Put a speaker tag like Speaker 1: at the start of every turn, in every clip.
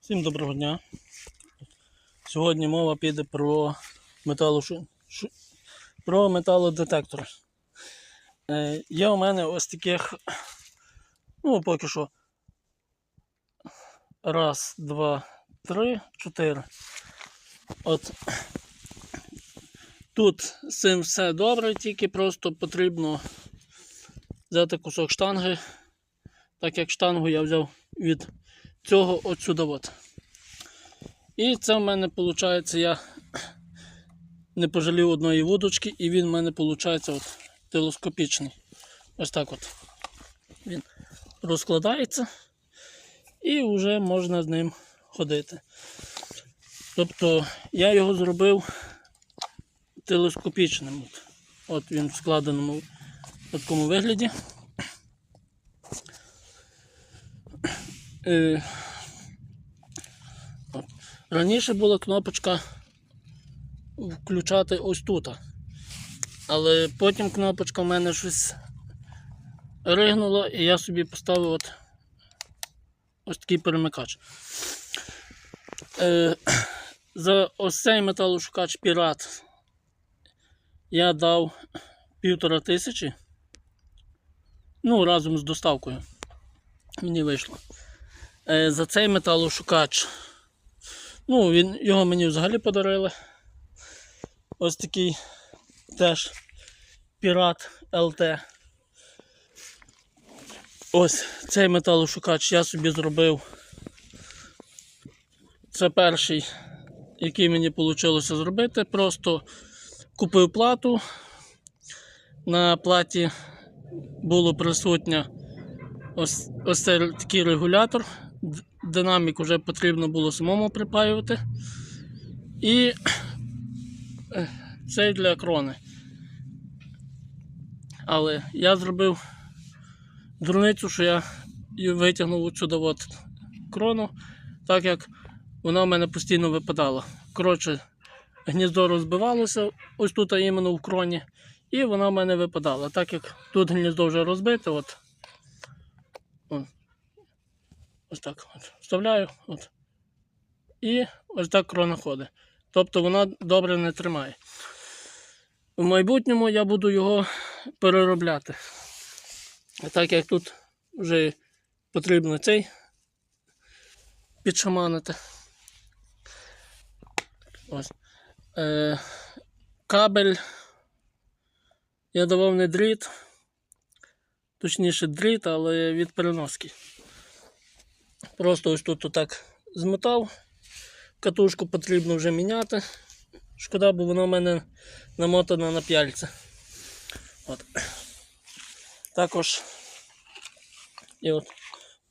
Speaker 1: Всім доброго дня. Сьогодні мова піде про металошу... шу- про металодетектор. Е, є у мене ось таких, ну, поки що. Раз, два, три, чотири. От тут з цим все добре, тільки просто потрібно взяти кусок штанги. Так як штангу я взяв від цього от сюди от. І це в мене виходить, я не пожалів одної вудочки, і він в мене виходить от телескопічний. Ось так от. Він розкладається і вже можна з ним ходити. Тобто я його зробив телескопічним. От, от він в складеному такому вигляді. Е. Раніше була кнопочка включати ось тут. Але потім кнопочка в мене щось ригнула і я собі поставив от ось такий перемикач. Е, за ось цей металошукач Пірат я дав півтора тисячі. Ну, разом з доставкою. Мені вийшло. Е, за цей металошукач. Ну, він, його мені взагалі подарили. Ось такий теж пірат ЛТ. Ось цей металошукач я собі зробив. Це перший, який мені вийшло зробити. Просто купив плату. На платі було присутнє ось, ось такий регулятор. Динамік вже потрібно було самому припаювати. І е, цей для крони. Але я зробив дурницю, що я витягнув от крону, так як вона в мене постійно випадала. Коротше, гніздо розбивалося ось тут, а іменно в кроні, і вона в мене випадала. Так як тут гніздо вже розбите, от, ось так от, вставляю. От, і ось так крона ходить. Тобто вона добре не тримає. В майбутньому я буду його переробляти. Так як тут вже потрібно цей підшаманити. Ось. Е, кабель я давав не дріт, точніше дріт, але від переноски. Просто ось тут отак змотав. Катушку потрібно вже міняти. Шкода, бо вона в мене намотана на п'яльце. От. Також і от,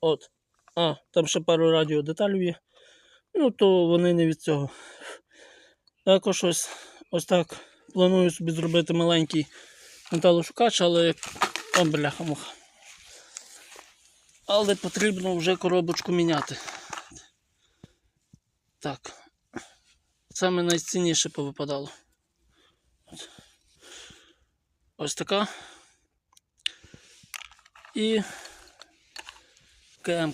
Speaker 1: от. А, там ще пару радіодеталів є. Ну, то вони не від цього. Також ось, ось так планую собі зробити маленький металошукач, але о, бляха муха. Але потрібно вже коробочку міняти. Так. Саме найцінніше повипадало. Ось така. І КМ.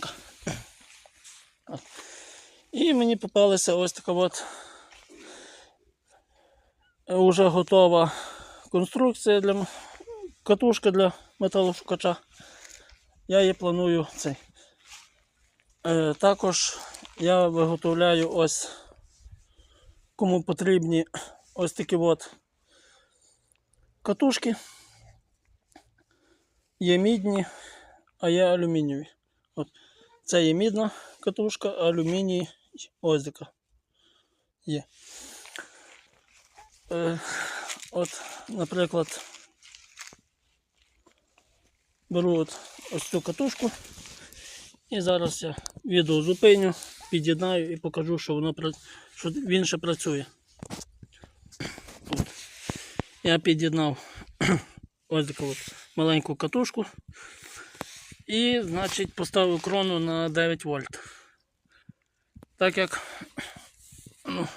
Speaker 1: І мені попалася ось така от вже готова конструкція для катушка для металошукача. Я її планую цей. Е, також я виготовляю ось кому потрібні ось такі от катушки. Є мідні, а є алюмінієві. От. Це є мідна катушка, алюміній ось така є. Е, от, наприклад, беру от ось цю катушку і зараз я відео зупиню, під'єднаю і покажу, що воно що він ще працює. Я під'єднав ось таку от маленьку катушку. І, значить, поставив крону на 9 вольт. Так як ну,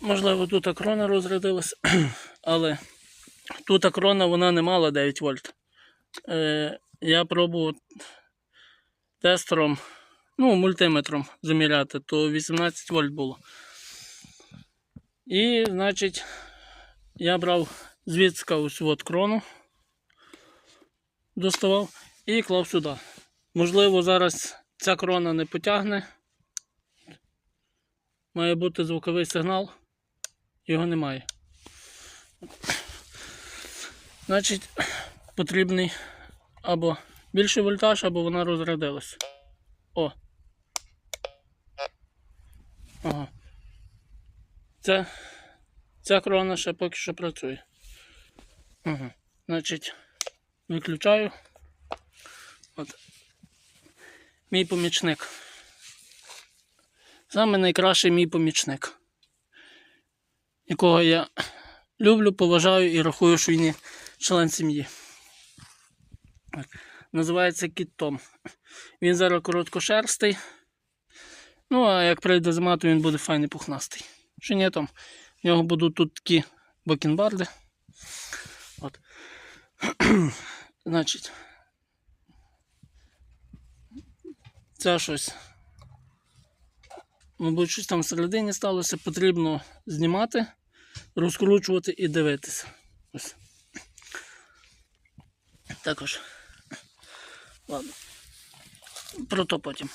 Speaker 1: можливо тут крона розрядилась, але Тут крона вона не мала 9 вольт. Е, я пробував тестером, ну, мультиметром заміряти, то 18 вольт було. І, значить, я брав звідси ось от крону, доставав і клав сюди. Можливо, зараз ця крона не потягне. Має бути звуковий сигнал, його немає. Значить, потрібний або більший вольтаж, або вона розрядилась. О. Ага. Ця, ця крона ще поки що працює. Ага. Значить, виключаю. От. Мій помічник. Саме найкращий мій помічник. Якого я люблю, поважаю і рахую, що він є член сім'ї. Називається кіт Том. Він зараз короткошерстий. Ну, а як прийде зима, то він буде файний пухнастий. Чи ні, Том? В нього будуть тут такі бакенбарди. От. Значить. Це щось. Мабуть, щось там всередині сталося, потрібно знімати, розкручувати і дивитися. Ось. Також. Ладно. Про то потім.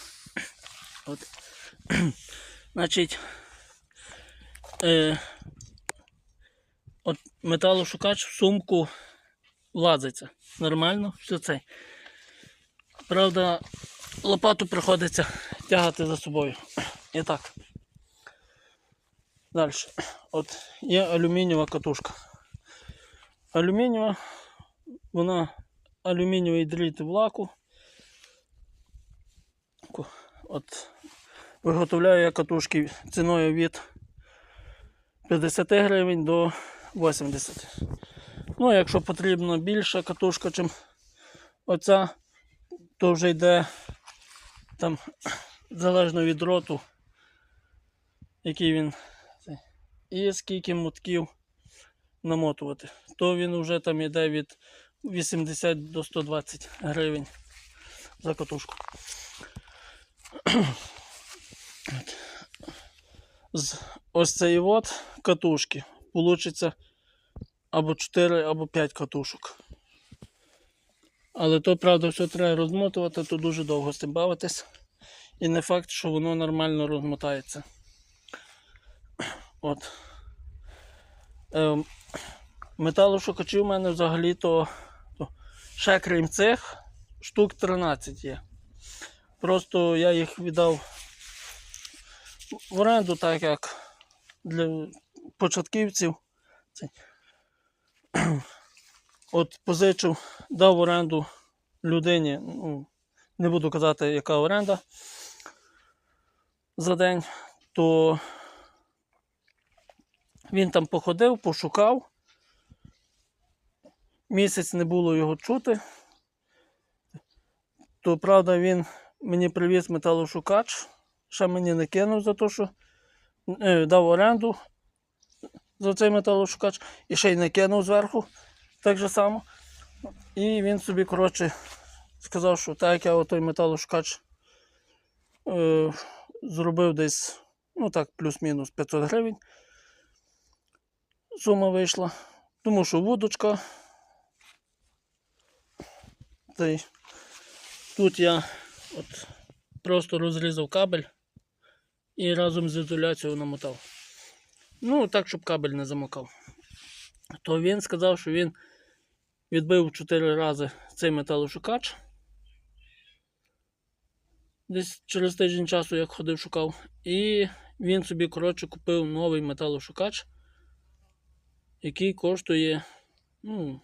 Speaker 1: От. Значить. Е, от металошукач в сумку влазиться. Нормально, все це. Правда, лопату приходиться тягати за собою. І так. Далі. От є алюмінієва катушка. Алюмінієва, вона алюмінієвий дріт в лаку. От виготовляю я катушки ціною від 50 гривень до 80. Ну, якщо потрібно більша катушка, чим оця, то вже йде там залежно від дроту, який він і скільки мотків намотувати. То він вже там йде від 80 до 120 гривень за катушку. З ось цієї от катушки получиться або 4, або 5 катушок. Але то, правда, все треба розмотувати, то дуже довго з цим бавитись. І не факт, що воно нормально розмотається. От. Е, металошукачі в мене взагалі то, ще крім цих штук 13 є. Просто я їх віддав в оренду, так як для початківців. От позичив, дав оренду людині, ну, не буду казати, яка оренда за день, то він там походив, пошукав. Місяць не було його чути. То правда він мені привіз металошукач, ще мені не кинув за те, що е, дав оренду за цей металошукач і ще й не кинув зверху так же само. І він собі, коротше, сказав, що так як я отой металошукач е, зробив десь, ну так, плюс-мінус 500 гривень. Сума вийшла. Тому що вудочка. Тут я от просто розрізав кабель і разом з ізоляцією намотав. Ну, так, щоб кабель не замокав. То він сказав, що він відбив 4 рази цей металошукач. Десь через тиждень часу, як ходив, шукав. І він собі, коротше, купив новий металошукач, який коштує, ну,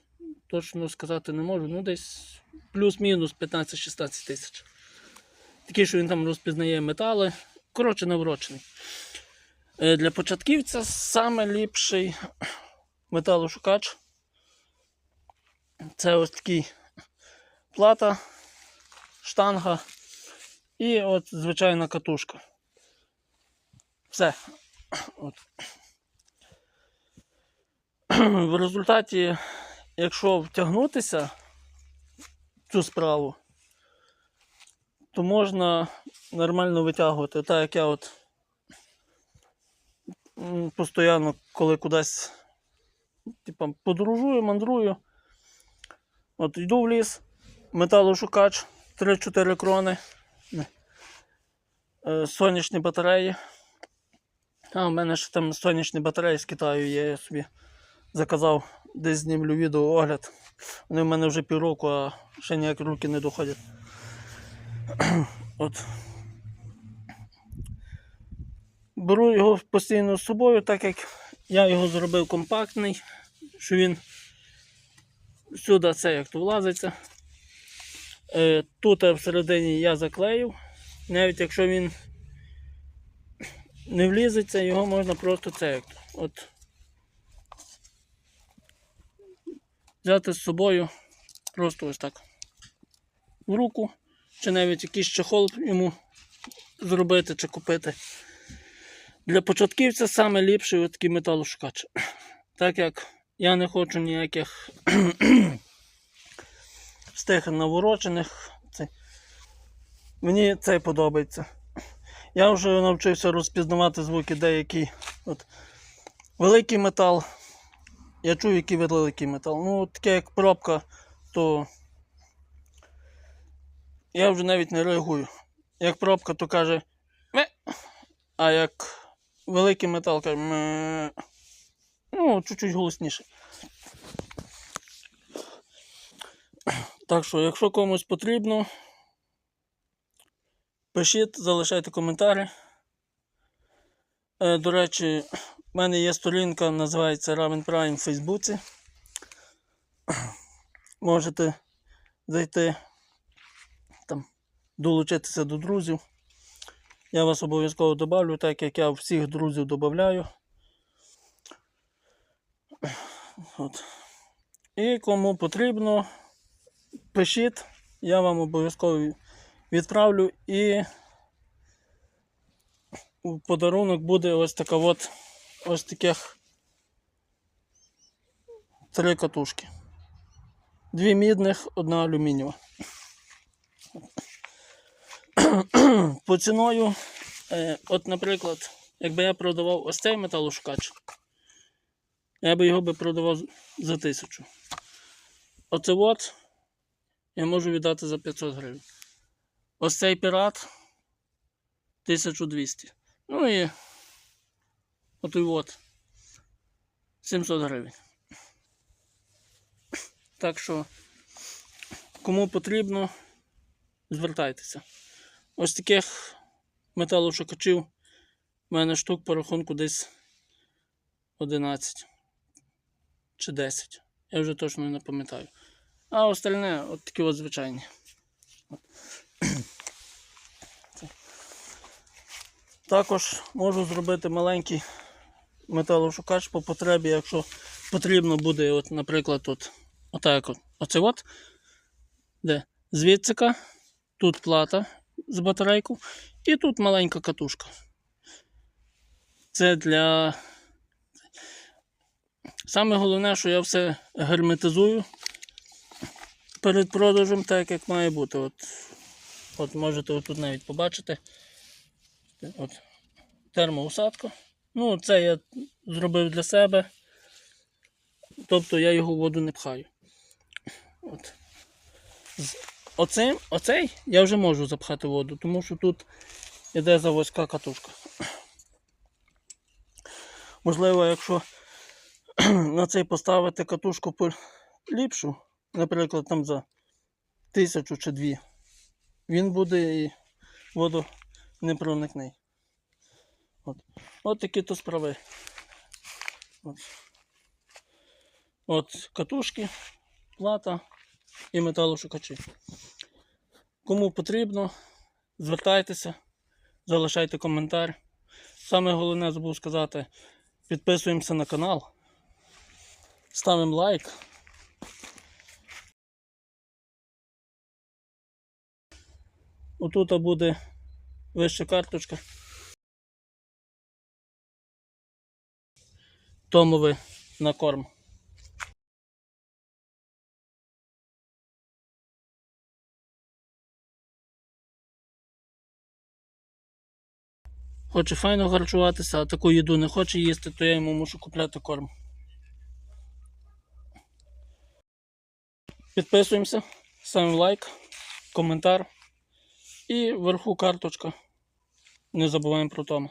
Speaker 1: точно сказати не можу, ну десь плюс-мінус 15-16 тисяч. Такий, що він там розпізнає метали. Коротше, наврочений. Е, Для початківця саме ліпший металошукач. Це ось такий плата, штанга і от звичайна катушка. Все. От. В результаті якщо втягнутися в цю справу, то можна нормально витягувати. Так як я от постійно, коли кудись типа, подорожую, мандрую. От йду в ліс, металошукач 3-4 крони, е, сонячні батареї. А, у мене ще там сонячні батареї з Китаю є, я собі заказав, десь знімлю відео огляд. Вони в мене вже півроку, а ще ніяк руки не доходять. От. Беру його постійно з собою, так як я його зробив компактний, що він сюди це як то влазиться. Е, Тут всередині я заклеїв. Навіть якщо він не влізеться, його можна просто це як то. От. Взяти з собою просто ось так в руку, чи навіть якийсь чехол йому зробити чи купити. Для початківця саме ліпший такий металошукач. Так як я не хочу ніяких з тих наворочених. Це- Мені цей подобається. Я вже навчився розпізнавати звуки деякі. От, великий метал. Я чую, який великий метал. Ну, таке як пробка, то я вже навіть не реагую. Як пробка, то каже ме, а як великий метал каже ме. Ну, чуть-чуть голосніше. Так що, якщо комусь потрібно, пишіть, залишайте коментарі. Е, До речі, в мене є сторінка, називається Raven Prime в Фейсбуці. Можете зайти там, долучитися до друзів. Я вас обов'язково добавлю, так як я всіх друзів додаю. І кому потрібно, пишіть, я вам обов'язково відправлю і у подарунок буде ось така от ось таких три катушки. Дві мідних, одна алюмінієва. По ціною, е, от, наприклад, якби я продавав ось цей металошукач, я би його продавав за тисячу. Оце от я можу віддати за 500 гривень. Ось цей пірат 1200. Ну і отой от 700 гривень. Так що, кому потрібно, звертайтеся. Ось таких металошукачів у мене штук по рахунку десь 11 чи 10. Я вже точно не пам'ятаю. А остальне от такі от звичайні. Також можу зробити маленький металошукач по потребі, якщо потрібно буде, от, наприклад, от, отак от, оце от, де звідсика, тут плата з батарейку і тут маленька катушка. Це для. Саме головне, що я все герметизую перед продажем, так як має бути. От, от можете тут навіть побачити. От, термоусадка. Ну, це я зробив для себе. Тобто я його воду не пхаю. От. З оцим, оцей я вже можу запхати воду, тому що тут іде заводська катушка. Можливо, якщо на цей поставити катушку ліпшу, наприклад, там за тисячу чи дві, він буде і воду не проникне. От. От такі то справи. От. От катушки, плата і металошукачі. Кому потрібно, звертайтеся, залишайте коментар. Саме головне забув сказати, підписуємося на канал, ставимо лайк. Отут буде вища карточка. томове на корм. Хоче файно харчуватися, а таку їду не хоче їсти, то я йому мушу купляти корм. Підписуємося, ставимо лайк, коментар і вверху карточка. Не забуваємо про тому.